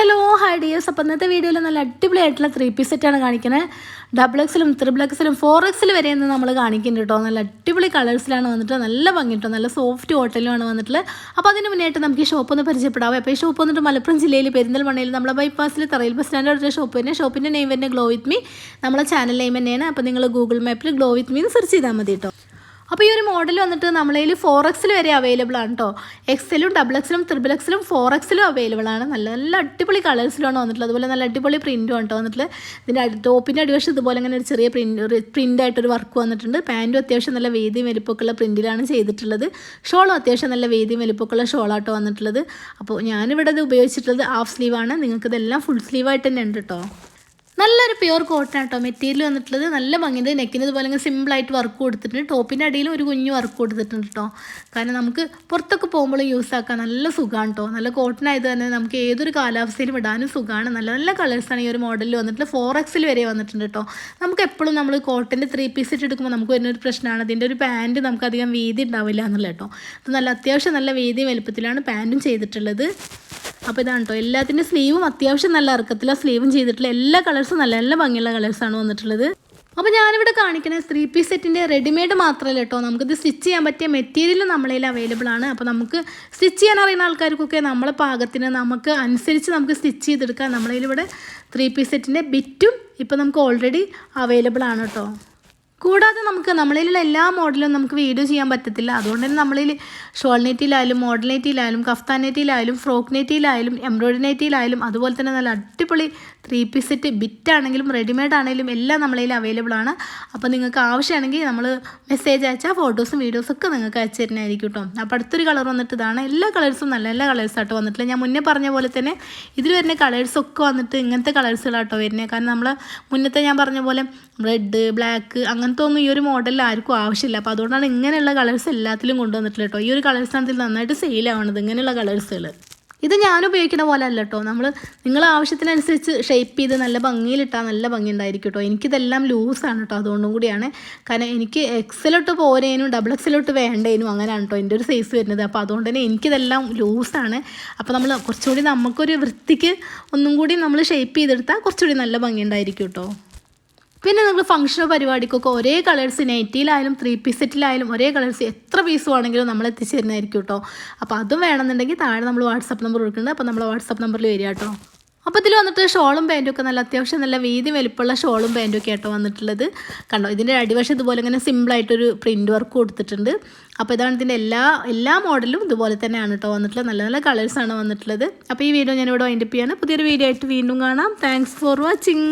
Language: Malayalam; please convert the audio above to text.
ഹലോ ഹായ് ഡിയേഴ്സ് അപ്പോൾ ഇന്നത്തെ വീഡിയോയിൽ നല്ല അടിപൊളിയായിട്ടുള്ള ത്രീ പീസ് സെറ്റാണ് കാണിക്കുന്നത് ഡബിൾ എക്സിലും ത്രിബിൾ എക്സിലും ഫോർ എക്സിൽ വരെ ഇന്ന് നമ്മൾ കാണിക്കുന്നുണ്ട് കേട്ടോ നല്ല അടിപൊളി കളേഴ്സിലാണ് വന്നിട്ട് നല്ല ഭംഗിട്ടോ നല്ല സോഫ്റ്റ് ഹോട്ടലുമാണ് വന്നിട്ടുള്ളത്. അപ്പോൾ അതിന് മുന്നേയായിട്ട് നമുക്ക് ഈ ഷോപ്പ് ഒന്ന് പരിചയപ്പെടാം അപ്പോൾ ഈ ഷോപ്പ് വന്നിട്ട് മലപ്പുറം ജില്ലയിൽ പെരിന്തൽമണ്ണയിൽ നമ്മളെ ബൈപ്പാസിൽ തറയിൽ ബസ് സ്റ്റാൻഡ് അടുത്ത ഷോപ്പ് തന്നെ. ഷോപ്പിന്റെ നെയിം തന്നെ ഗ്ലോ വിത്ത് മീ നമ്മളെ ചാനൽ നെയിം തന്നെയാണ്. അപ്പോൾ നിങ്ങൾ ഗൂഗിൾ മാപ്പിൽ ഗ്ലോ വിത്ത് മീ എന്ന് സെർച്ച് ചെയ്താൽ മതി കേട്ടോ അപ്പോൾ ഈ ഒരു മോഡൽ വന്നിട്ട് നമ്മളതിൽ ഫോർ എക്സിൽ വരെ അവൈലബിൾ ആണ് കേട്ടോ എക്സലും ഡബിൾ എക്സിലും ത്രിബിൾ എക്സിലും ഫോർ എക്സിലും അവൈലബിൾ ആണ്. നല്ല നല്ല അടിപൊളി കളേഴ്സിലാണ് വന്നിട്ടുള്ളത്. അതുപോലെ നല്ല അടിപൊളി പ്രിന്റും ആണ് കേട്ടോ വന്നിട്ടുള്ളത്. ഇതിന്റെ ടോപ്പിന്റെ അടിവശം ഇതുപോലെ ഇങ്ങനെ ഒരു ചെറിയ പ്രിന്റ് പ്രിന്റ് ആയിട്ടൊരു വർക്ക് വന്നിട്ടുണ്ട്. പാന്റും അത്യാവശ്യം നല്ല വേദിയും വലിപ്പമൊക്കെയുള്ള പ്രിന്റിലാണ് ചെയ്തിട്ടുള്ളത്. ഷോളും അത്യാവശ്യം നല്ല വേദിയും വലിപ്പമൊക്കെയുള്ള ഷോളാട്ടോ വന്നിട്ടുള്ളത്. അപ്പോൾ ഞാനിവിടെ ഇത് ഉപയോഗിച്ചിട്ടുള്ളത് ഹാഫ് സ്ലീവാണ് നിങ്ങൾക്കിതെല്ലാം ഫുൾ സ്ലീവായിട്ട് തന്നെ ഉണ്ട് കേട്ടോ നല്ലൊരു പ്യുവർ കോട്ടൺ കേട്ടോ മെറ്റീരിയൽ വന്നിട്ടുള്ളത് നല്ല ഭംഗിയുണ്ട്. നെക്കിന് ഇതുപോലെ ഇങ്ങനെ സിമ്പിളായിട്ട് വർക്ക് കൊടുത്തിട്ടുണ്ട്. ടോപ്പിന്റെ അടിയിൽ ഒരു കുഞ്ഞു വർക്ക് കൊടുത്തിട്ടുണ്ട് കേട്ടോ കാരണം നമുക്ക് പുറത്തൊക്കെ പോകുമ്പോൾ യൂസ് ആക്കാൻ നല്ല സുഖമാണ് കേട്ടോ നല്ല കോട്ടൺ ആയത് തന്നെ നമുക്ക് ഏതൊരു കാലാവസ്ഥയിലും ഇടാനും സുഖമാണ് നല്ല നല്ല കളേഴ്സാണ് ഈ ഒരു മോഡലിൽ വന്നിട്ട് ഫോർ എക്സിൽ വരെ വന്നിട്ടുണ്ട് കേട്ടോ നമുക്ക് എപ്പോഴും നമ്മൾ കോട്ടന്റെ ത്രീ പീസ് ഇട്ട് എടുക്കുമ്പോൾ നമുക്ക് വരുന്ന ഒരു പ്രശ്നമാണ്. അതിന്റെ ഒരു പാന്റ് നമുക്ക് അധികം വീതി ഉണ്ടാവില്ല എന്നുള്ള കേട്ടോ അത് നല്ല അത്യാവശ്യം നല്ല വീതി വലുപ്പത്തിലാണ് പാന്റും ചെയ്തിട്ടുള്ളത്. അപ്പോൾ ഇതാണ് കേട്ടോ എല്ലാത്തിന്റെ സ്ലീവും അത്യാവശ്യം നല്ല ഇറക്കത്തിലാണ് സ്ലീവും ചെയ്തിട്ടുള്ള എല്ലാ കളേഴ്സും നല്ല നല്ല ഭംഗിയുള്ള കളേഴ്സാണ് വന്നിട്ടുള്ളത്. അപ്പോൾ ഞാനിവിടെ കാണിക്കുന്ന ത്രീ പീസ് സെറ്റിന്റെ റെഡിമെയ്ഡ് മാത്രമല്ല കേട്ടോ നമുക്കിത് സ്റ്റിച്ച് ചെയ്യാൻ പറ്റിയ മെറ്റീരിയൽ നമ്മളതിൽ അവൈലബിൾ ആണ്. അപ്പോൾ നമുക്ക് സ്റ്റിച്ച് ചെയ്യാൻ അറിയുന്ന ആൾക്കാർക്കൊക്കെ നമ്മളെ പാകത്തിന് നമുക്ക് അനുസരിച്ച് നമുക്ക് സ്റ്റിച്ച് ചെയ്തെടുക്കാം. നമ്മളതിലിവിടെ ത്രീ പീസ് സെറ്റിന്റെ ബിറ്റും ഇപ്പോൾ നമുക്ക് ഓൾറെഡി അവൈലബിൾ ആണ് കേട്ടോ കൂടാതെ നമുക്ക് നമ്മളിലുള്ള എല്ലാ മോഡലും നമുക്ക് വീഡിയോ ചെയ്യാൻ പറ്റത്തില്ല. അതുകൊണ്ട് തന്നെ നമ്മളിൽ ഷോൾ നെറ്റിയിലായാലും മോഡൽ നെറ്റിയിലായാലും കഫ്താൻ ഫ്രോക്ക് അതുപോലെ തന്നെ നല്ല അടിപൊളി ത്രീ പീസ് സെറ്റ് ബിറ്റ് ആണെങ്കിലും റെഡിമെയ്ഡ് ആണെങ്കിലും എല്ലാം നമ്മളതിൽ അവൈലബിൾ ആണ്. അപ്പോൾ നിങ്ങൾക്ക് ആവശ്യമാണെങ്കിൽ നമ്മൾ മെസ്സേജ് അയച്ചാൽ ഫോട്ടോസും വീഡിയോസും ഒക്കെ നിങ്ങൾക്ക് അയച്ചു തരുന്നതായിരിക്കും കേട്ടോ അപ്പോൾ അടുത്തൊരു കളർ വന്നിട്ട് ഇതാണ്. എല്ലാ കളേഴ്സും നല്ല നല്ല കളേഴ്സായിട്ട് വന്നിട്ടില്ല ഞാൻ മുന്നേ പറഞ്ഞ പോലെ തന്നെ ഇതിൽ വരുന്ന കളേഴ്സൊക്കെ വന്നിട്ട് ഇങ്ങനത്തെ കളേഴ്സുകളാട്ടോ വരുന്നത് കാരണം നമ്മൾ മുന്നത്തെ ഞാൻ പറഞ്ഞ പോലെ റെഡ് ബ്ലാക്ക് അങ്ങനത്തെ ഒന്നും ഈ ഒരു മോഡലിൽ ആർക്കും ആവശ്യമില്ല. അപ്പോൾ അതുകൊണ്ടാണ് ഇങ്ങനെയുള്ള കളേഴ്സ് എല്ലാത്തിലും കൊണ്ടുവന്നിട്ടുള്ളത് കേട്ടോ ഈ ഒരു കളേഴ്സാണ് ഇതിൽ നന്നായിട്ട് സെയിലാവണത് ഇങ്ങനെയുള്ള കളേഴ്സുകൾ ഇത് ഞാൻ ഉപയോഗിക്കുന്ന പോലെ അല്ല കേട്ടോ നമ്മൾ നിങ്ങൾ ആവശ്യത്തിനനുസരിച്ച് ഷേപ്പ് ചെയ്ത് നല്ല ഭംഗിയിലിട്ടാൽ നല്ല ഭംഗി ഉണ്ടായിരിക്കും കേട്ടോ എനിക്കിതെല്ലാം ലൂസാണ് കേട്ടോ അതുകൊണ്ടും കൂടിയാണ്. കാരണം എനിക്ക് എക്സലോട്ട് പോരേനും ഡബിൾ എക്സലോട്ട് വേണ്ടേനും അങ്ങനെയാണ് കേട്ടോ എന്റെ ഒരു സൈസ് വരുന്നത്. അപ്പോൾ അതുകൊണ്ട് തന്നെ എനിക്കിതെല്ലാം ലൂസാണ് അപ്പോൾ നമ്മൾ കുറച്ചുകൂടി നമുക്കൊരു വൃത്തിക്ക് ഒന്നും കൂടി നമ്മൾ ഷേപ്പ് ചെയ്തെടുത്താൽ കുറച്ചുകൂടി നല്ല ഭംഗി ഉണ്ടായിരിക്കും കേട്ടോ നിങ്ങൾ ഫംഗ്ഷനോ പരിപാടിക്കൊക്കെ ഒരേ കളേഴ്സ് നൈറ്റിയിലായാലും ത്രീ പീസ് സെറ്റിലായാലും ഒരേ കളേഴ്സ് എത്ര പീസ് വേണമെങ്കിലും നമ്മൾ എത്തിച്ചേരുന്നതായിരിക്കും കേട്ടോ അപ്പോൾ അതും വേണമെന്നുണ്ടെങ്കിൽ താഴെ നമ്മൾ വാട്സപ്പ് നമ്പർ കൊടുക്കുന്നുണ്ട്. അപ്പോൾ നമ്മൾ വാട്സപ്പ് നമ്പറിൽ വരിക കേട്ടോ അപ്പോൾ ഇതിൽ വന്നിട്ട് ഷോളും പാന്റും ഒക്കെ നല്ല അത്യാവശ്യം നല്ല വീതി വലിപ്പമുള്ള ഷോളും പാന്റും ഒക്കെ ആട്ടോ വന്നിട്ടുള്ളത്. കണ്ടോ ഇതിന്റെ അടിവശം ഇതുപോലെ ഇങ്ങനെ സിമ്പിളായിട്ടൊരു പ്രിന്റ് വർക്ക് കൊടുത്തിട്ടുണ്ട്. അപ്പോൾ ഇതാണ് ഇതിന്റെ എല്ലാ എല്ലാ മോഡലും ഇതുപോലെ തന്നെയാണ് കേട്ടോ വന്നിട്ടുള്ളത്. നല്ല നല്ല കളേഴ്സാണ് വന്നിട്ടുള്ളത്. അപ്പോൾ ഈ വീഡിയോ ഞാനിവിടെ വൈൻഡപ്പ് ചെയ്യാണ്. പുതിയൊരു വീഡിയോ ആയിട്ട് വീണ്ടും കാണാം. Thanks for watching